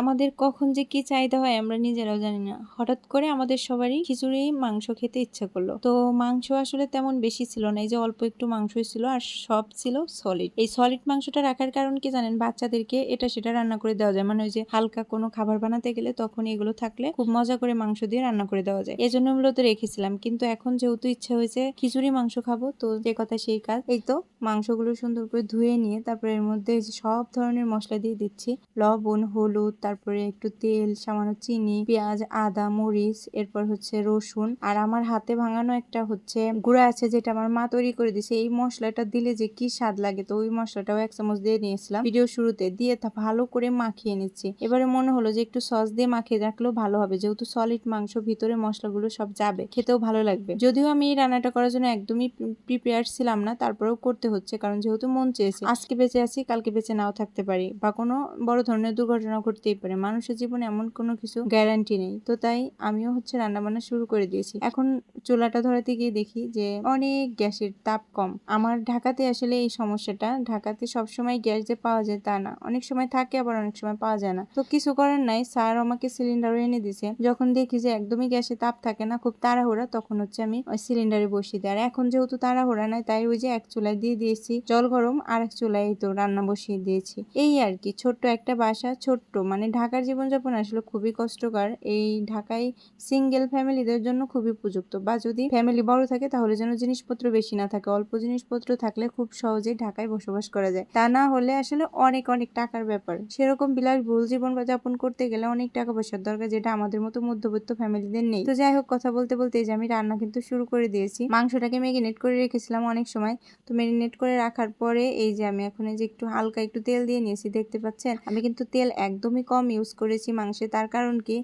আমাদের কখন যে কি চাহিদা হয় আমরা নিজেরাও জানি না। হঠাৎ করে আমাদের সবারই খিচুড়ি, মাংস খেতে ইচ্ছা করল। তো মাংস আসলে তেমন বেশি ছিল না, এই যে অল্প একটু মাংসই ছিল আর সব ছিল সলিড এই সলিড মাংসটা রাখার কারণ কি জানেন? বাচ্চাদেরকে এটা সেটা রান্না করে দেওয়া যায়। মানে ওই যে হালকা কোনো খাবার বানাতে গেলে তখন এগুলো থাকলে খুব মজা করে মাংস দিয়ে রান্না করে দেওয়া যায়। এই জন্য মূলত রেখেছিলাম। কিন্তু এখন যেহেতু ইচ্ছা হয়েছে খিচুড়ি, মাংস খাব, তো যে কথা সেই কাজ। এই তো মাংসগুলো সুন্দর করে ধুয়ে নিয়ে তারপরে এর মধ্যে সব ধরনের মশলা দিয়ে দিচ্ছি। লবণ, হলুদ তারপরে একটু তেল, সামান্য চিনি, পেঁয়াজ, আদা, মরিচ, এরপর হচ্ছে রসুন। আর আমার হাতে ভাঙানো একটা হচ্ছে গুঁড়া আছে যেটা আমার মা তৈরি করে দিছে এই মশলাটা দিলে যে কি স্বাদ লাগে, তো ওই মশলাটাও এক চামচ দিয়ে নিয়েছিলাম। ভিডিও শুরুতে দিয়ে তা ভালো করে মাখিয়ে নিচ্ছি। এবারে মনে হলো যে একটু সস দিয়ে মাখিয়ে রাখলেও ভালো হবে, যেহেতু সলিড মাংস ভিতরে মশলাগুলো সব যাবে, খেতেও ভালো লাগবে। যদিও আমি এই রান্নাটা করার জন্য একদমই প্রিপেয়ার ছিলাম না, তারপরেও করতে হচ্ছে, কারণ যেহেতু মন চেয়েছে, আজকে বেঁচে আছি, কালকে বেঁচে নাও থাকতে পারি, বা কোনো বড় ধরনের দুর্ঘটনা ঘটতেই পারে। মানুষের জীবনে এমন কোনো কিছু গ্যারান্টি নেই। তো তাই আমিও হচ্ছে রান্না বান্না শুরু করে দিয়েছি। এখন চুলাটা ধরাতে গিয়ে দেখি যে অনেক গ্যাসের তাপ কম। আমার ঢাকাতে আসলে এই সমস্যাটা। ঢাকাতে সবসময় গ্যাস যে পাওয়া যায় তা না। অনেক সময় থাকে, আবার অনেক সময় পাওয়া যায় না। তো কিছু করার নাই। স্যার আমাকে সিলিন্ডারও এনে দিছে। যখন দেখি যে একদমই গ্যাসে তাপ থাকে না, খুব তাড়াহুড়া, তখন হচ্ছে আমি ওই সিলিন্ডারে বসিয়ে দিই। আর এখন যেহেতু তাড়াহুড়া নাই, তাই ওই যে এক চুলায় দিয়ে দিয়েছি জল গরম আর এক চুলায় তো রান্না বসিয়ে দিয়েছি। এই আর কি, ছোট্ট একটা বাসা, ছোট্ট মানে ঢাকার জীবনযাপন আসলে খুবই কষ্টকর। এই ঢাকায় সিঙ্গেল ফ্যামিলিদের জন্য খুবই উপযুক্ত। বা যদি ফ্যামিলি বড় থাকে তাহলে যেন জিনিসপত্র বেশি না থাকে। অল্প জিনিসপত্র থাকলে খুব সহজেই ঢাকায় বসবাস করা যায়। তা না হলে আসলে অনেক অনেক টাকার ব্যাপার। সেরকম বিলাসবহুল জীবন যাপন করতে গেলে অনেক টাকা পয়সার দরকার যেটা আমাদের মতো মধ্যবিত্ত ফ্যামিলিদের নেই। তো যাই হোক, কথা বলতে বলতে যে আমি রান্না কিন্তু শুরু করে দিয়েছি। মাংসটাকে ম্যারিনেট করে রেখেছিলাম অনেক সময়। তো ম্যারিনেট করে রাখার পরে এই যে আমি এখন এই যে একটু হালকা একটু তেল দিয়ে নিয়েছি, দেখতে পাচ্ছেন? আমি কিন্তু তেল একদমই কম ইউজ করেছি মাংসে। তার কারণ কি?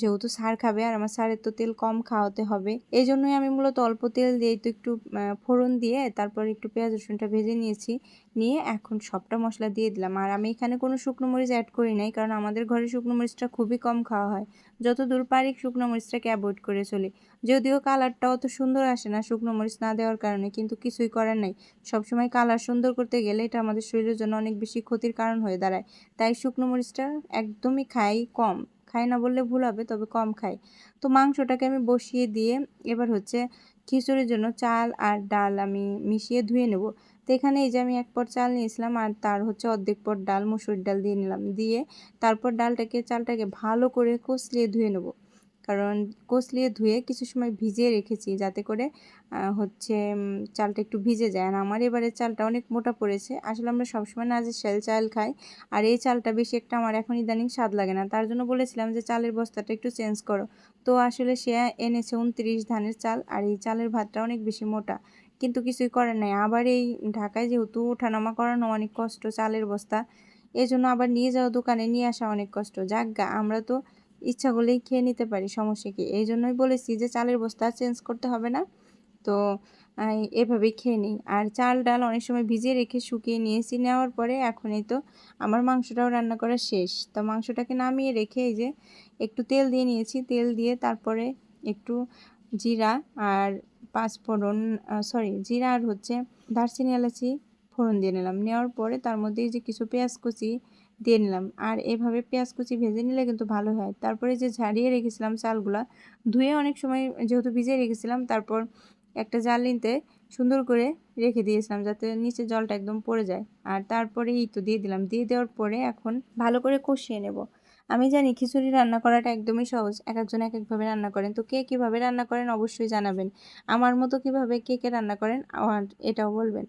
যেহেতু সার খাবে আর আমার সারের তো তেল কম খাওয়াতে হবে। এই জন্যই আমি মূলত অল্প তেল দিয়ে তো একটু ফোড়ন দিয়ে তারপর একটু পেঁয়াজ, রসুনটা ভেজে নিয়েছি। নিয়ে এখন সবটা মশলা দিয়ে দিলাম। আর আমি এখানে কোনো শুকনো মরিচ অ্যাড করি নাই কারণ আমাদের ঘরে শুকনো মরিচটা খুবই কম খাওয়া হয়। যত দূর পারি শুকনো মরিচটাকে অ্যাভয়েড করে চলি। যদিও কালারটা অত সুন্দর আসে না শুকনো মরিচ না দেওয়ার কারণে, কিন্তু কিছুই করার নাই। সবসময় কালার সুন্দর করতে গেলে এটা আমাদের শরীরের জন্য অনেক বেশি ক্ষতির কারণ হয়ে দাঁড়ায়। তাই শুকনো মরিচটা একদমই খাই কম। খাই না বললে ভুল হবে, তবে কম খাই তো মাংসটাকে আমি বসিয়ে দিয়ে এবার হচ্ছে খিচুড়ির জন্য চাল আর ডাল আমি মিশিয়ে ধুয়ে নেব। তো এখানে এই যে আমি এক পর চাল নিয়েছিলাম আর তার হচ্ছে অর্ধেক পর ডাল, মুসুর ডাল দিয়ে নিলাম। দিয়ে তারপর ডালটাকে, চালটাকে ভালো করে কষলিয়ে ধুয়ে নেব। কারণ কষলিয়ে ধুয়ে কিছু সময় ভিজিয়ে রেখেছি যাতে করে হচ্ছে চালটা একটু ভিজে যায়। আর আমার এবারে চালটা অনেক মোটা পড়েছে। আসলে আমরা সবসময় না যে শেল চাল খাই। আর এই চালটা বেশি একটা আমার এখন ইদানিং স্বাদ লাগে না। তার জন্য বলেছিলাম যে চালের বস্তাটা একটু চেঞ্জ করো। তো আসলে সে এনেছে উনত্রিশ ধানের চাল আর এই চালের ভাতটা অনেক বেশি মোটা। কিন্তু কিছুই করার নাই। আবার এই ঢাকায় যেহেতু ওঠানামা করানো অনেক কষ্ট চালের বস্তা এই জন্য আবার নিয়ে যাওয়া দোকানে নিয়ে আসা অনেক কষ্ট। যাক আমরা তো ইচ্ছা করলেই খেয়ে নিতে পারি, সমস্যা কি? এই জন্যই বলেছি যে চালের বস্তা চেঞ্জ করতে হবে না। তো এভাবেই খেয়ে নিই। আর চাল ডাল অনেক সময় ভিজিয়ে রেখে শুকিয়ে নিয়েছি, নেওয়ার পরে এখনই তো আমার মাংসটাও রান্না করা শেষ। তো মাংসটাকে নামিয়ে রেখে এই যে একটু তেল দিয়ে নিয়েছি। তেল দিয়ে তারপরে একটু জিরা আর পাঁচফোড়ন সরি জিরা আর হচ্ছে দারচিনি এলাচি ফোড়ন দিয়ে নিলাম। নেওয়ার পরে তার মধ্যে যে কিছু পেঁয়াজ কুচি দিয়ে নিলাম। আর এভাবে পেঁয়াজ কুচি ভেজে নিলে কিন্তু ভালো হয়। তারপরে যে ঝাড়িয়ে রেখেছিলাম চালগুলা, ধুয়ে অনেক সময় যেহেতু ভিজিয়ে রেখেছিলাম, তারপর একটা জালিনতে সুন্দর করে রেখে দিয়েছিলাম যাতে নিচে জলটা একদম পড়ে যায়। আর তারপরে এই তো দিয়ে দিলাম। দিয়ে দেওয়ার পরে এখন ভালো করে কষিয়ে নেব। আমি জানি খিচুড়ি রান্না করাটা একদমই সহজ। এক একজন এক একভাবে রান্না করেন। তো কে কীভাবে রান্না করেন অবশ্যই জানাবেন। আমার মতো কীভাবে কে কে রান্না করেন, আর এটাও বলবেন।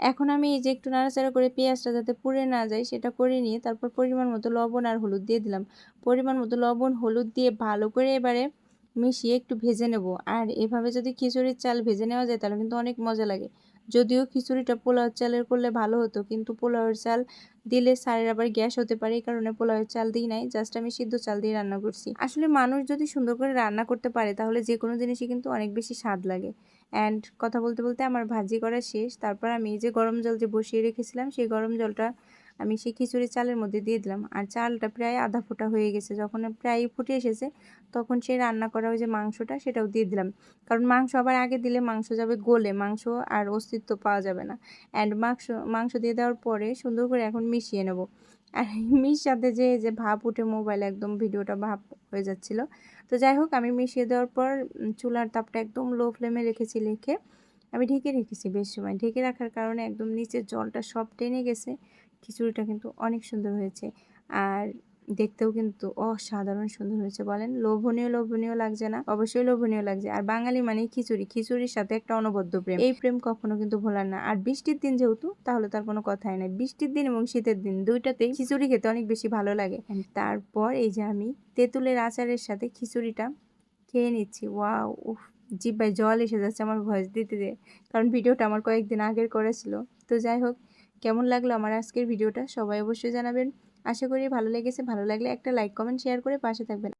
এখন আমি এই যে একটু নাড়াচাড়া করে পেঁয়াজটা যাতে পুড়ে না যায়, সেটা করে নিয়ে তারপর পরিমাণ মতো লবণ আর হলুদ দিয়ে দিলাম। পরিমাণ মতো লবণ, হলুদ দিয়ে ভালো করে এবারে মিশিয়ে একটু ভেজে নেব। আর এভাবে যদি খিচুড়ির চাল ভেজে নেওয়া যায়, তাহলে কিন্তু অনেক মজা লাগে। যদিও খিচুড়িটা পোলাওয়ের চালের করলে ভালো হতো, কিন্তু পোলাওয়ের চাল দিলে সারের আবার গ্যাস হতে পারে, এই কারণে পোলাওয়ের চাল দিই নাই, জাস্ট আমি সিদ্ধ চাল দিয়ে রান্না করছি। আসলে মানুষ যদি সুন্দর করে রান্না করতে পারে, তাহলে যে কোনো জিনিসই কিন্তু অনেক বেশি স্বাদ লাগে। অ্যান্ড কথা বলতে বলতে আমার ভাজি করা শেষ, তারপর আমি এই যে গরম জল যে বসিয়ে রেখেছিলাম, সেই গরম জলটা আমি সেই খিচুড়ি চালের মধ্যে দিয়ে দিলাম। আর চালটা প্রায় আধা ফোটা হয়ে গেছে। যখন প্রায় ফুটে এসেছে, তখন সেই রান্না করা ওই যে মাংসটা, সেটাও দিয়ে দিলাম। কারণ মাংস আবার আগে দিলে মাংস যাবে গলে, মাংস আর অস্তিত্ব পাওয়া যাবে না। অ্যান্ড মাংস মাংস দিয়ে দেওয়ার পরে সুন্দর করে এখন মিশিয়ে নেব। আর সাথে যে যে ভাপ উঠে মোবাইল একদম ভিডিওটা ভাপ হয়ে যাচ্ছিল। তো যাই হোক, আমি মিশিয়ে দেওয়ার পর চুলার তাপটা একদম লো ফ্লেমে রেখেছি, রেখে আমি ঢেকে রেখেছি বেশ সময়। ঢেকে রাখার কারণে একদম নিচের জলটা সব টেনে গেছে। খিচুড়িটা কিন্তু অনেক সুন্দর হয়েছে। আর দেখতেও কিন্তু অসাধারণ সুন্দর হয়েছে বলেন। লোভনীয় লোভনীয় লাগছে না। অবশ্যই লোভনীয় লাগছে। আর বাঙালি মানে খিচুড়ি। খিচুড়ির সাথে একটা অনবদ্য প্রেম। এই প্রেম কখনো কিন্তু ভোলার না। আর বৃষ্টির দিন যেহেতু, তাহলে তার কোনো কথাই নাই। বৃষ্টির দিন এবং শীতের দিন দুইটাতেই খিচুড়ি খেতে অনেক বেশি ভালো লাগে। তারপর এই যে আমি তেঁতুলের আচারের সাথে খিচুড়িটা খেয়ে নিচ্ছি। ওয়াও, উফ, জিব্বায় জল এসে যাচ্ছে আমার ভয়েস দিতে দিয়ে কারণ ভিডিওটা আমার কয়েকদিন আগের করেছিল। তো যাই হোক কেমন লাগল আমার আজকের ভিডিওটা সবাই অবশ্যই জানাবেন। আশা করি ভালো লেগেছে, ভালো লাগলে একটা লাইক কমেন্ট শেয়ার করে পাশে থাকবেন।